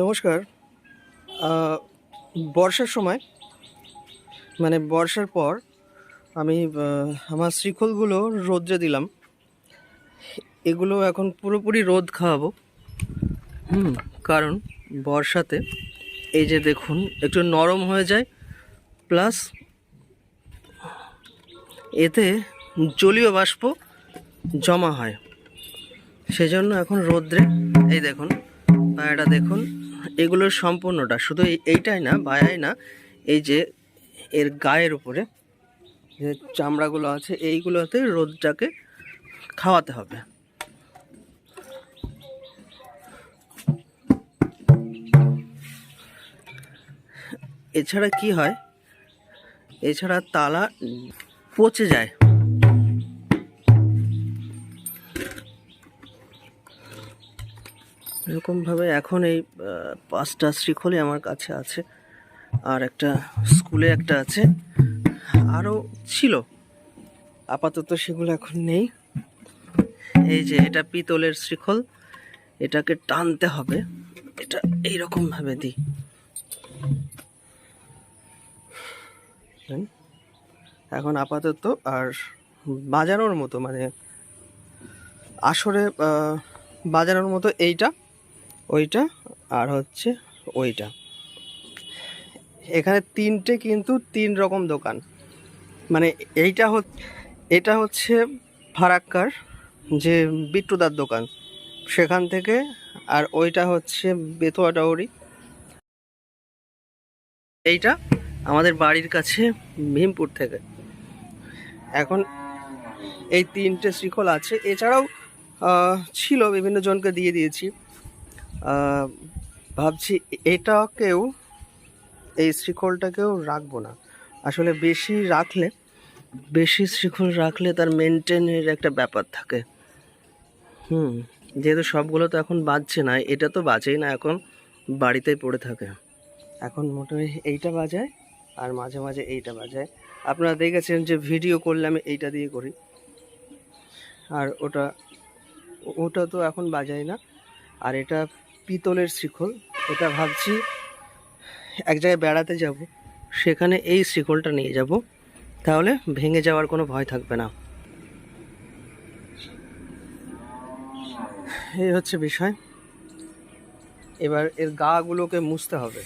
নমস্কার। বর্ষার সময় মানে বর্ষার পর আমি আমার শ্রীখোলগুলো রোদ্রে দিলাম। এগুলো এখন পুরোপুরি রোদ খাওয়াবো। হুম, কারণ বর্ষাতে এই যে দেখুন, একটু নরম হয়ে যায়, প্লাস এতে জলীয় বাষ্প জমা হয়। সেজন্য এখন রোদ্রে, এই দেখুন বায়াটা দেখুন এগুলোর সম্পূর্ণটা শুধু এইটাই না, বায়াই না, এই যে এর গায়ের উপরে যে চামড়াগুলো আছে, এইগুলোতে রোদটাকে খাওয়াতে হবে। এছাড়া কি হয়? এছাড়া তালা পচে যায়। এরকমভাবে এখন এই পাঁচটা শ্রীখলি আমার কাছে আছে। আর একটা স্কুলে একটা আছে। আরও ছিল। আপাতত সেগুলো এখন নেই। এই যে এটা পিতলের শ্রীখল। এটাকে টানতে হবে। এটা এইরকমভাবে দিই। এখন আপাতত আর বাজানোর মতো মানে আসরে বাজানোর মতো এইটা ওইটা আর হচ্ছে ওইটা। এখানে তিনটে কিন্তু তিন রকম দোকান। মানে এইটা এটা হচ্ছে ফারাক্কার, যে বিট্টুদার দোকান। সেখান থেকে আর ওইটা হচ্ছে বেতোয়া ডাউরি। এইটা আমাদের বাড়ির কাছে ভীমপুর থেকে। এখন এই তিনটে শিকল আছে। এছাড়াও ছিল বিভিন্ন জনকে দিয়ে দিয়েছি। ভাবছি এটাকেও, এই শিকলটাকেও রাখব না। আসলে বেশি রাখলে, বেশি শিকল রাখলে তার মেনটেনের একটা ব্যাপার থাকে। হুম, যেহেতু সবগুলো তো এখন বাজছে না, এটা তো বাজেই না, এখন বাড়িতেই পড়ে থাকে। এখন মোটামুটি এইটা বাজায়, আর মাঝে মাঝে এইটা বাজায়। আপনারা দেখেছেন যে ভিডিও করলে আমি এইটা দিয়ে করি। আর ওটা ওটা তো এখন বাজায় না। আর এটা পিতলের শিকল এটা ভাবছি এক জায়গায় বেড়াতে যাব, সেখানে এই শিকলটা নিয়ে যাব, তাহলে ভেঙে যাওয়ার কোনো ভয় থাকবে না। এই হচ্ছে বিষয়। এবার এর গাগুলোকে মুছতে হবে।